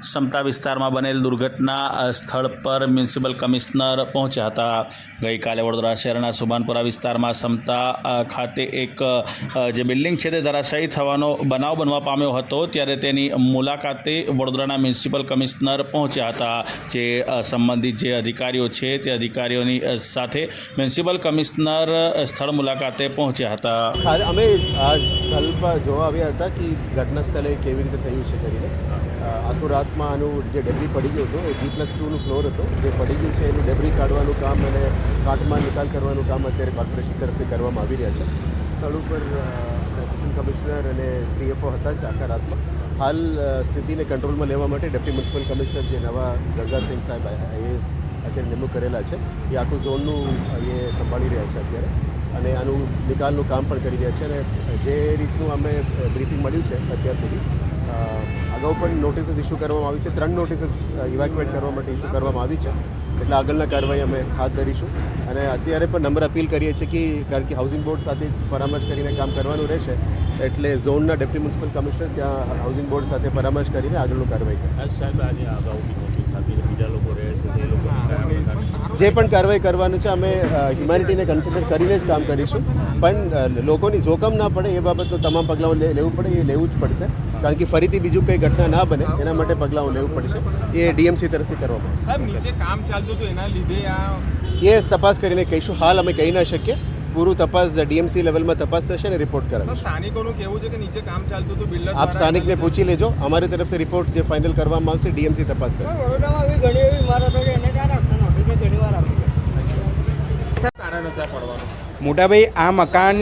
સમતા વિસ્તારમાં બનેલ દુર્ઘટના સ્થળ પર મ્યુનિસિપલ કમિશનર પહોંચ્યા હતા. ગઈકાલે વડોદરા શહેરના સુભાનપુરા વિસ્તારમાં સમતા ખાતે એક જે બિલ્ડિંગ છે તે ધરાશાયી થવાનો બનાવ બનવા પામ્યો હતો, ત્યારે તેની મુલાકાતે વડોદરાના મ્યુનિસિપલ કમિશનર પહોંચ્યા હતા. જે સંબંધિત જે અધિકારીઓ છે તે અધિકારીઓની સાથે મ્યુનિસિપલ કમિશનર સ્થળ મુલાકાતે પહોંચ્યા હતા. અમે આ સ્થળ પર જોવા આવ્યા હતા કે ઘટના સ્થળે કેવી રીતે થયું છે કરીને. આખું રાતમાં આનું જે ડેબ્રી પડી ગયું હતું, એ જી પ્લસ ટુનું ફ્લોર હતો. જે પડી ગયું છે, એનું ડેબ્રી કાઢવાનું કામ અને કાટમાં નિકાલ કરવાનું કામ અત્યારે કોર્પોરેશન તરફથી કરવામાં આવી રહ્યા છે. સ્થળ ઉપર એસિસ્ટન્ટ કમિશનર અને સીએફઓ હતા જ આખા રાતમાં. હાલ સ્થિતિને કંટ્રોલમાં લેવા માટે ડેપ્ટી મ્યુનિસિપલ કમિશનર જે નવા ગરગાસિંહ સાહેબ આઈએએસ અત્યારે નિમણૂક કરેલા છે, એ આખું ઝોનનું એ સંભાળી રહ્યા છે અત્યારે. અને આનું નિકાલનું કામ પણ કરી રહ્યા છે અને જે રીતનું અમે બ્રીફિંગ મળ્યું છે અત્યાર સુધી અગાઉ પણ નોટિસીસ ઇસ્યુ કરવામાં આવી છે. ત્રણ નોટિસીસ ઇવેક્યુએટ કરવા માટે ઇસ્યુ કરવામાં આવી છે. એટલે આગળના કાર્યવાહી અમે હાથ ધરીશું. અને અત્યારે પણ નંબર અપીલ કરીએ છીએ કે, કારણ કે હાઉસિંગ બોર્ડ સાથે જ પરામર્શ કરીને કામ કરવાનું રહેશે. એટલે ઝોનના ડેપ્યુટી મ્યુનિસિપલ કમિશનર ત્યાં હાઉસિંગ બોર્ડ સાથે પરામર્શ કરીને આગળનું કાર્યવાહી કરશે. સાહેબ આજે અગાઉ બીજા લોકો રહે છે એ લોકો કયા પ્રકારની જે પણ કાર્યવાહી કરવાનું છે અમે હ્યુમેનિટીને કન્સિડર કરીને જ કામ કરીશું. પણ લોકોની જોખમ ના પડે એ બાબતનું તમામ પગલાઓ લેવું પડે એ લેવું જ પડશે. કારણ કે ફરીથી બીજું કંઈ ઘટના ના બને એના માટે પગલાઓ લેવું પડશે. એ ડીએમસી તરફથી કરવામાં પડશે સાહેબ નીચે કામ ચાલતું હતું એના લીધે આ એ તપાસ કરીને કહીશું. હાલ અમે કહી ના શકીએ. પૂરું તપાસ ડીએમસી લેવલમાં તપાસ થશે અને રિપોર્ટ કરાવશે. સ્થાનિકોનું કહેવું છે કે નીચે કામ ચાલતું હતું બિલ્ડર આપ સ્થાનિકને પૂછી લેજો. અમારી તરફથી રિપોર્ટ જે ફાઇનલ કરવામાં આવશે ડીએમસી તપાસ કરશે. વડોદરામાં ઘણી એવી ઇમારતો છે એને ક્યારે આપતા નોટિસ મેં ઘણી વાર આપી છે કારણે સાહેબ પડવાનું મોટાભાઈ, આ મકાન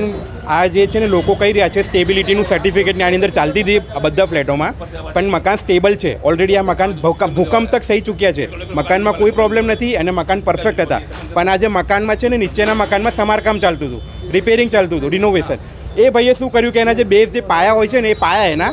આ જે છે ને લોકો કહી રહ્યા છે સ્ટેબિલિટીનું સર્ટિફિકેટની આની અંદર ચાલતી હતી બધા ફ્લેટોમાં. પણ મકાન સ્ટેબલ છે. ઓલરેડી આ મકાન ભૂકંપ તક સહી ચૂક્યા છે. મકાનમાં કોઈ પ્રોબ્લેમ નથી અને મકાન પરફેક્ટ હતા. પણ આ જે મકાનમાં છે ને નીચેના મકાનમાં સમારકામ ચાલતું હતું. રિપેરિંગ ચાલતું હતું રિનોવેશન એ ભાઈએ શું કર્યું કે એના જે બેઝ જે પાયા હોય છે ને એ પાયા એના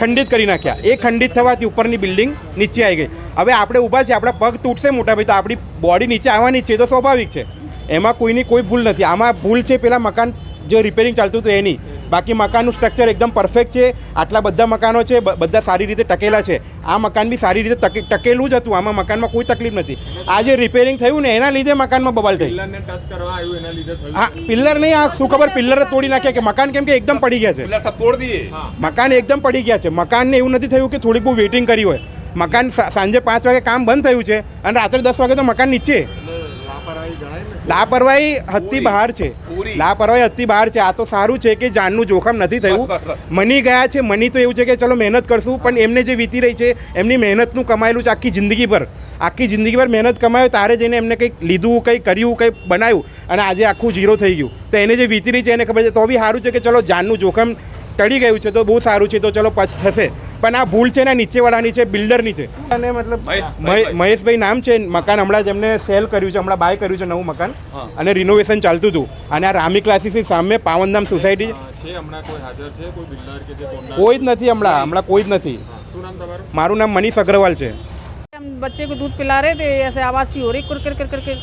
ખંડિત કરી નાખ્યા. એ ખંડિત થવાથી ઉપરની બિલ્ડિંગ નીચે આવી ગઈ. હવે આપણે ઊભા છે આપણા પગ તૂટશે મોટાભાઈ, તો આપણી બોડી નીચે આવવાની છે તો સ્વાભાવિક છે. એમાં કોઈની કોઈ ભૂલ નથી. આમાં ભૂલ છે પેલા મકાન જે રિપેરિંગ ચાલતું હતું એની. બાકી મકાનનું સ્ટ્રક્ચર એકદમ પરફેક્ટ છે. આટલા બધા મકાનો છે બધા સારી રીતે ટકેલા છે. આ મકાન બી સારી રીતે ટકે ટકેલું જ હતું. આમાં મકાનમાં કોઈ તકલીફ નથી. આ જે રિપેરિંગ થયું ને એના લીધે મકાનમાં બબાલ થઈ. પિલ્લરને ટચ કરવા આવ્યું એના લીધે થયું. હા પિલ્લર નહીં આ શું ખબર? પિલ્લર જ તોડી નાખ્યા કે મકાન કેમ કે એકદમ પડી ગયા છે. મકાન એકદમ પડી ગયા છે. મકાનને એવું નથી થયું કે થોડીક બહુ વેઇટિંગ કરી હોય. મકાન સાંજે પાંચ વાગે કામ બંધ થયું છે અને રાત્રે દસ વાગે તો મકાન નીચે. લાપરવાહી હદથી બહાર છે. લાપરવાહી હદથી બહાર છે. આ તો સારું છે કે જાનનું જોખમ નથી થયું. મની ગયા છે મની તો એવું છે કે ચલો મહેનત કરશું પણ એમને જે વીતી રહી છે એમની મહેનતનું કમાયેલું છે આખી જિંદગી પર આખી જિંદગી પર મહેનત કમાયો તારે જઈને એમને કંઈક લીધું કંઈક કર્યું કંઈક બનાવ્યું અને આજે આખું ઝીરો થઈ ગયું. તો એને જે વીતી રહી છે એને ખબર છે. તો બી સારું છે કે ચલો જાનનું જોખમ ટળી ગયું છે તો બહુ સારું છે તો ચલો પછ થશે પણ આ ભૂલ છે ને નીચેવાળાની છે બિલ્ડરની છે અને મતલબ મહે- મહેશભાઈ નામ છે મકાન હમણાં જ એમને સેલ કર્યું છે હમણાં બાય કર્યું છે નવું મકાન અને રિનોવેશન ચાલતું હતું અને આ રામી ક્લાસીસની સામે પાવનધામ સોસાયટી હા, છે હમણાં કોઈ હાજર છે કોઈ બિલ્ડર કે જે કોણના કોઈ જ નથી હમણાં હમણાં કોઈ જ નથી શું નામ તમારું મારું નામ મનીષ અગ્રવાલ છે हम बच्चे को दूध पिला रहे थे ऐसे आवाज़ सी हो रही कुर कर कर करके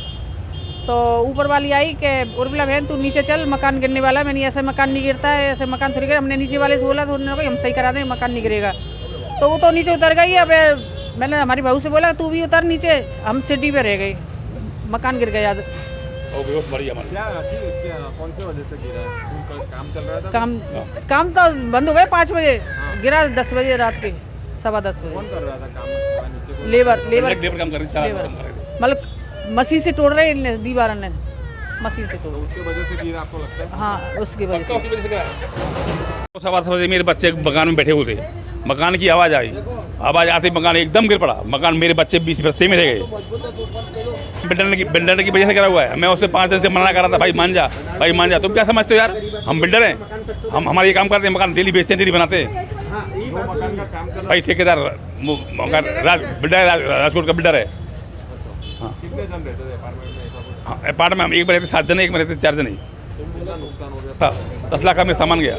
तो ऊपर वाली आई कि उर्मिला बहन तू नीचे चल मकान गिरने वाला मैंने ऐसे मकान नहीं गिरता है ऐसे मकान थोड़ी गिरा हमने नीचे वाले से बोला तो उन्होंने कहा हम सही करा दें मकान नहीं गिरेगा। तो वो तो नीचे उतर गई अब मैंने हमारी बहू से बोला तू भी उतर नीचे हम सिटी पे रह गए मकान गिर गया क्या कि- क्या कौन से वजह से गिरा? है काम चल रहा था? काम काम तो बंद हो गए पाँच बजे गिरा दस बजे रात के सवा दस बजे। कर रहा था काम? Labour labour. लेबर मतलब मशीन से तोड़ रहे हैं दीवार ने। मशीन से तोड़ तो उसके वजह से गिरा आपको लगता है? हाँ उसकी वजह से। सवा सवा से मेरे बच्चे मकान में बैठे हुए थे। मकान की आवाज़ आई। आवाज़ आते ही मकान एकदम गिर पड़ा। मकान मेरे बच्चे बीस रस्ते में रह गए। बिल्डर की बिल्डर की वजह से करा हुआ है? मैं उससे पाँच दिन से मना कर रहा था भाई मान जा भाई मान जा। तुम क्या समझते हो यार? हम बिल्डर हैं। हम हमारे ये काम करते हैं मकान डेली बेचते हैं डेली बनाते हैं। रहा भाई ठेकेदार मकान राज बिल्डर राजकोट का बिल्डर है है। कितने जन रहते थे अपार्टमेंट में ऐसा हाँ अपार्टमेंट में एक में रहते सात जने एक में रहते चार जने। हो हाँ, दस लाख का मेरा सामान गया।